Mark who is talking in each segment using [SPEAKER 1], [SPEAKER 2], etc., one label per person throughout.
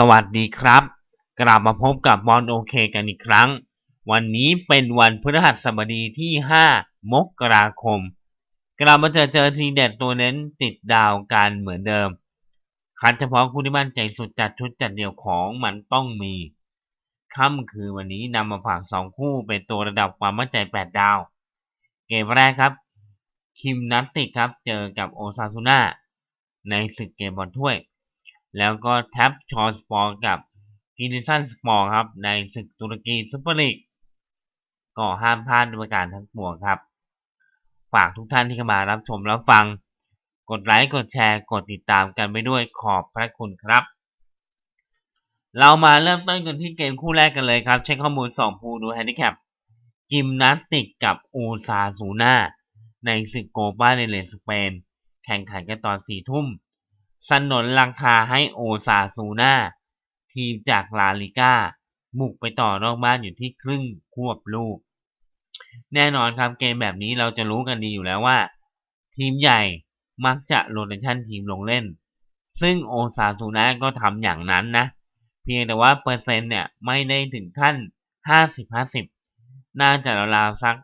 [SPEAKER 1] สวัสดีครับ กลับมาพบกับบอลโอเคกันอีกครั้ง วันนี้เป็นวันพฤหัสบดีที่ 5 มกราคม กลับมาเจอเจอทีเด็ดตัวเน้นติดดาวกันเหมือนเดิม คัดเฉพาะคู่ที่มั่นใจสุดจัดชุดจัดเดี่ยวของมันต้องมี ค่ำคือวันนี้นำมาฝากสองคู่เป็นตัวระดับความมั่นใจ 8 ดาว เกมแรกครับ คิมนัตติกครับเจอกับโอซาซูน่าในศึกเกมบอลถ้วย แล้วก็แท็บชอสปอร์กับกินิสันสปอร์ครับ ในศึกตุรกีซุปเปอร์ลีกก็ห้ามพลาดด้วยการทั้งปวงครับ ฝากทุกท่านที่เข้ามารับชมรับฟัง กดไลค์กดแชร์กดติดตามกันไปด้วยขอบพระคุณครับ เรามาเริ่มต้นกันที่เกมคู่แรกกันเลยครับ เช็คข้อมูล2ภูดูแฮนดิแคปกิมนาสติกกับอูซาซูน่าในศึกโกปาเดเลสเปน แข่งขันกันตอน4ทุ่ม สนนราคาให้โอซาซูน่า ทีมจากลาลิก้าบุกไปต่อนอกบ้านอยู่ที่ครึ่งควบลูก แน่นอนครับเกมแบบนี้เราจะรู้กันดีอยู่แล้วว่า ทีมใหญ่มักจะโรเตชันทีมลงเล่น ซึ่งโอซาซูน่าก็ทำอย่างนั้นนะ เพียงแต่ว่าเปอร์เซ็นต์เนี่ยไม่ได้ถึงขั้น 50-50 น่าจะราวๆสัก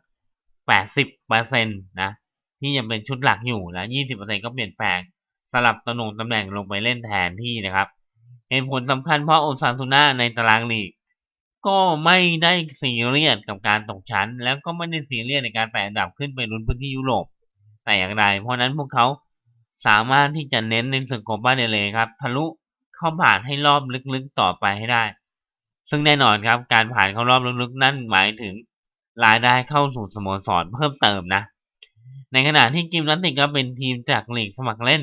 [SPEAKER 1] 80%นะที่ยังเป็นชุดหลักอยู่นะ20%ก็เปลี่ยนแปลง สลับตำแหน่งตำแหน่งลงไปเล่นแทนที่นะครับ เหตุผลสำคัญเพราะโอซาซูน่าในตารางลีก ก็ไม่ได้ซีเรียสกับการตกชั้น แล้วก็ไม่ได้ซีเรียสในการแตะอันดับขึ้นไปลุ้นพื้นที่ยุโรปแต่อย่างไรเพราะนั้นพวกเขาสามารถที่จะเน้นในสึกโกปาเดเลยครับทะลุเข้าผ่านให้รอบลึกๆต่อไปให้ได้ ซึ่งแน่นอนครับ การผ่านเข้ารอบลึกๆ นั่นหมายถึงรายได้เข้าสู่สโมสรเพิ่มเติมนะ ในขณะที่กิมลันติกก็เป็นทีมจากลีกสมัครเล่น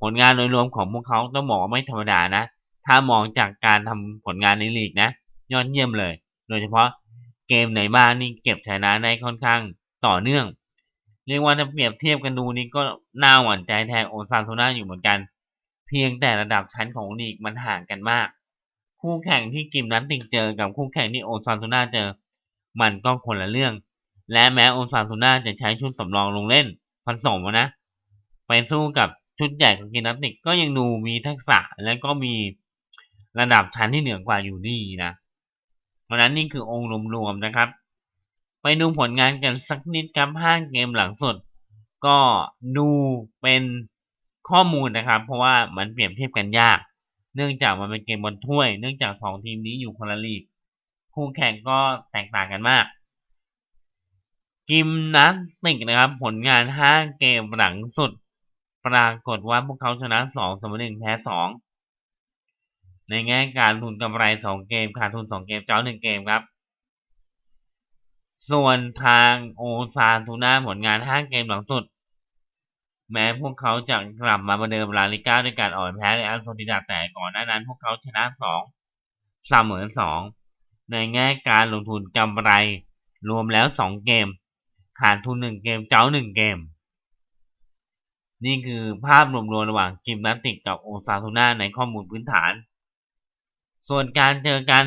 [SPEAKER 1] ผลงานโดยรวมของพวกเขาต้องบอกว่าไม่ธรรมดานะ ถ้ามองจากการทำผลงานในลีกนะ ยอดเยี่ยมเลย โดยเฉพาะเกมไหนบ้างนี่เก็บชนะได้ค่อนข้างต่อเนื่อง เรียกว่าถ้าเปรียบเทียบกันดูนี่ก็น่าหวั่นใจแทนโอซานโซนาอยู่เหมือนกัน เพียงแต่ระดับชั้นของลีกมันห่างกันมาก คู่แข่งที่กิมนันติกเจอกับคู่แข่งที่โอซานโซนาเจอ มันก็คนละเรื่อง และแม้โอซานโซนาจะใช้ชุดสำรองลงเล่นผสมนะไปสู้กับ ชุดใหญ่ของกินันติกก็ยังดูมีทักษะและก็มีระดับชั้นที่เหนือกว่าอยู่ดีนะเพราะนั้นนี่คือองค์รวมๆนะครับ ไปดูผลงานกันสักนิดครับห้าเกมหลังสุด ก็ดูเป็นข้อมูลนะครับ เพราะว่ามันเปรียบเทียบกันยาก เนื่องจากมันเป็นเกมบอลถ้วย เนื่องจากสองทีมนี้อยู่คนละลีก คู่แข่งก็แตกต่างกันมากกิมนัสติกนะครับ ผลงานห้าเกมหลังสุด ปรากฏว่าพวกเขาชนะสองเสมอหนึ่งแพ้สองในแง่การทุนกำไรสองเกมขาดทุนสองเกมเจ้าหนึ่งเกมครับ ส่วนทางโอซาทูน่าผลงานห้าเกมหลังสุด แม้พวกเขาจะกลับมาประเดิมลาลิก้าด้วยการอ่อนแพ้ในอัลโซติดาแต่ก่อนหน้านั้น พวกเขาชนะสองเสมอสองในแง่การลงทุนกำไรรวมแล้วสองเกม ขาดทุนหนึ่งเกมเจ้าหนึ่งเกม นี่คือภาพรวมๆระหว่างกิมนาสติกกับโอซาทูน่าในข้อมูลพื้นฐาน ส่วนการเจอกัน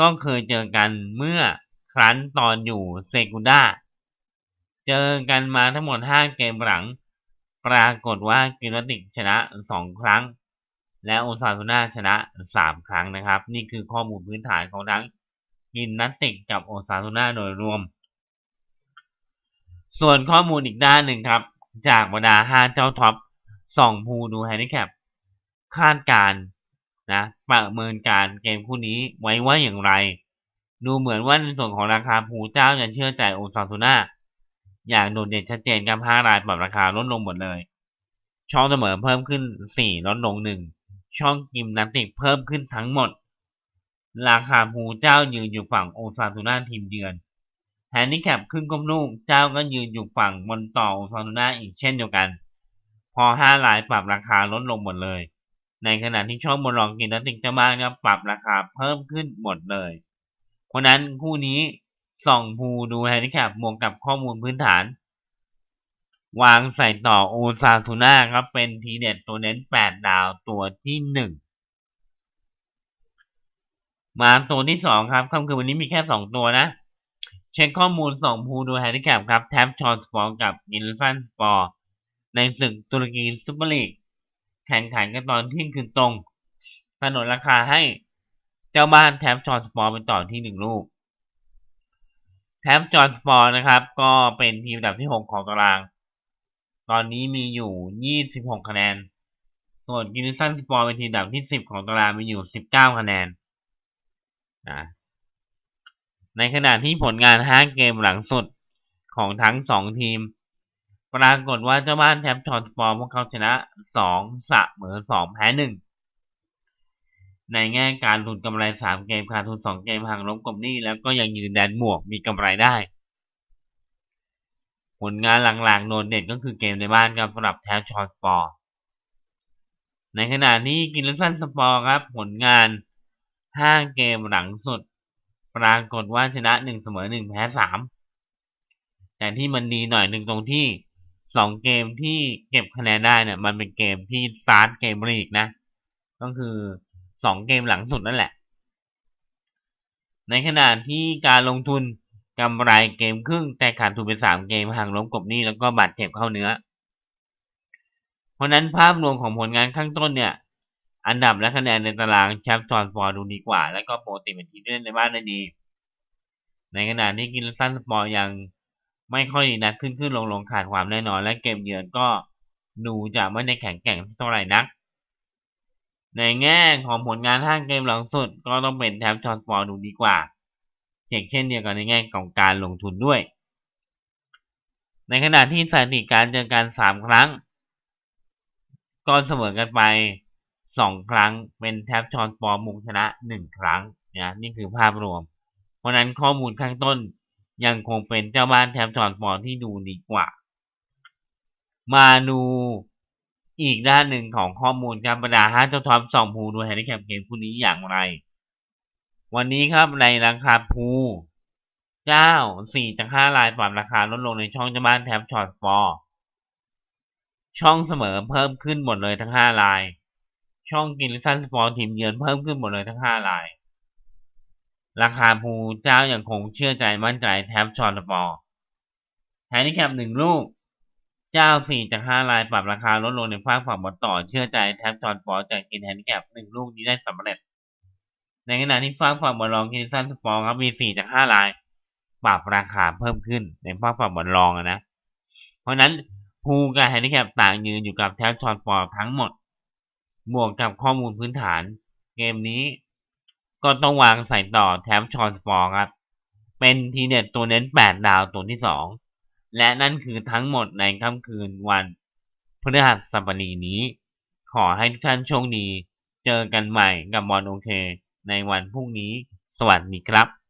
[SPEAKER 1] ก็เคยเจอกันเมื่อครั้นตอนอยู่เซกุด้าเจอกันมาทั้งหมด 5 เกมหลัง ปรากฏว่ากิมนาสติกชนะ 2 ครั้ง และโอซาทูน่าชนะ 3 ครั้งนะครับ นี่คือข้อมูลพื้นฐานของทั้งกิมนาสติกกับโอซาทูน่าโดยรวม ส่วนข้อมูลอีกด้านหนึ่งครับ จากบรรดา5เจ้าท็อปส่องภูดูแฮนดิแคปคาดการนะประเมินการเกมคู่นี้ไว้ว่าอย่างไร ดูเหมือนว่าในส่วนของราคาภูเจ้าจะเชื่อใจโอซาทูน่าอย่างโดดเด่นชัดเจนกับ5รายปรับราคาลดลงหมดเลย ช่องเสมอเพิ่มขึ้น4ลดลง1ช่องกิมนาสติกเพิ่มขึ้นทั้งหมด ราคาภูเจ้ายืนอยู่ฝั่งโอซาทูน่าทีมเยือน ฮนดิแคปขึ้นก้มลูก เจ้าก็ยืนอยู่ฝั่งบนต่อโอซาทูน่าอีกเช่นเดียวกัน พอ5ราลายปรับราคาลดลงหมดเลย ในขณะที่ช่องบนรองกินนัติกเจ้าบ้านก็ปรับราคาเพิ่มขึ้นหมดเลย เพราะนั้นคู่นี้ส่องภูดูแฮนดิแคปบวกกับข้อมูลพื้นฐาน วางใส่ต่อโอซาทูน่าครับเป็นทีเด็ดตัวเน้น8ดาวตัวที่1มาตัวที่2ครับค่ำคืนวันนี้มีแค่2ตัวนะ เช็คข้อมูลสองภูดูแฮนดิแคปครับ แท็บชอนสปอร์กับยินฟันสปอร์ในศึกตุรกีซุปเปอร์ลีกแข่งขันกันตอนเที่ยงคืนตรงสนนราคาให้เจ้าบ้านแท็บจอร์สปอร์เป็นต่อที่หนึ่งลูกแท็บจอร์สปอร์นะครับ ก็เป็นทีมอันดับที่หกของตาราง ตอนนี้มีอยู่ยี่สิบหกคะแนน ส่วนกินสันสปอร์เป็นทีมอันดับที่สิบของตารางมีอยู่สิบเก้าคะแนนนะ ในขณะที่ผลงานห้าเกมหลังสุดของทั้งสองทีม ปรากฏว่าเจ้าบ้านแท็บจอร์สปอร์พวกเขาชนะสองเสมอสองแพ้หนึ่งในแง่การทุนกำไร 3 เกมขาดทุน 2 เกมห่างล้มกบหนี้แล้วก็ยังยืนแดนหมวกมีกำไรได้ ผลงานหลังๆ โดดเด่นก็คือเกมในบ้านครับสำหรับแทบชอตสปอร์ในขณะที่กินลัสันสปอร์ครับ ผลงาน 5 เกมหลังสุด ปรากฏว่าชนะ1เสมอ1แพ้3แต่ที่มันดีหน่อยหนึ่งตรงที่2เกมที่เก็บคะแนนได้เนี่ยมันเป็นเกมที่สตาร์ทเกมลีกนะ ก็คือสองเกมหลังสุดนั่นแหละ ในขณะที่การลงทุนกำไรเกมครึ่ง แต่ขาดทุนไปสามเกมห่างล้มกบนี้แล้วก็บาดเจ็บเข้าเนื้อ เพราะนั้นภาพรวมของผลงานข้างต้นเนี่ย อันดับและคะแนนในตารางแชมป์จอร์นฟอร์ดูดีกว่า และก็โปรตีเป็นทีมที่เล่นในบ้านได้ดี ในขณะที่กินซันสปอร์ยังไม่ค่อยดีนักขึ้นขึ้นลงลงขาดความแน่นอน และเกมเยือนก็ดูจะไม่ได้แข็งแกร่งเท่าไหร่นัก ในแง่ของผลงานห้าเกมหลังสุด ก็ต้องเป็นแทมป์จอร์นฟอร์ดูดีกว่าเช่นเดียวกันในแง่ของการลงทุนด้วย ในขณะที่สถิติการเจอกันสามครั้งก็เสมอกันไป สองครั้ง เป็นแทบชอนปอมุงชนะหนึ่งครั้งนะนี่คือภาพรวม เพราะนั้นข้อมูลข้างต้นยังคงเป็นเจ้าบ้านแทบชอนปอที่ดูดีกว่า มาดูอีกด้านหนึ่งของข้อมูลครับรรดาห้าเจ้าท็อปสองภูดูแฮนดิแคปเกมคู่นี้อย่างไร วันนี้ครับในราคาภูเจ้าสี่จากห้าลายปรับราคาลดลงในช่องเจ้าบ้านแทบชอตฟอช่องเสมอเพิ่มขึ้นหมดเลยทั้งห้าลาย ช่องกินลิซันสปอร์ทีมเยือนเพิ่มขึ้นหมดเลยทั้งห้าลาย ราคาภูเจ้ายัางคงเชื่อใจมั่นใจแทบช็อตฟอร์แฮนดิแคปหนึ่งลูก เจ้าสี่จากห้าลายปรับราคาลดลงในภาคฝั่งบอลต่อเชื่อใจแทบช็อตฟอร์จากกินแฮนดิแคปหนึ่งลูกนี้ได้สำเร็จ ในขณะที่ฝั่งฝั่งบอลรองกินซันสปอร์ครับมีสี่จากห้าลาย ปรับราคาเพิ่มขึ้นในภาคฝั่งบอลรองนะ เพราะนั้นภูกับแฮนดิแคปต่างยืนอยู่กับแทบช็อตฟอร์ทั้งหมด บวกกับข้อมูลพื้นฐาน เกมนี้ ก็ต้องวางใส่ต่อแทบช็อตฟอร์ครับ เป็นทีเด็ดตัวเน้น 8 ดาวตัวที่ 2 และนั่นคือทั้งหมดในค่ำคืนวันพฤหัสบดีนี้ ขอให้ทุกท่านโชคดี เจอกันใหม่กับบอลโอเค ในวันพรุ่งนี้ สวัสดีครับ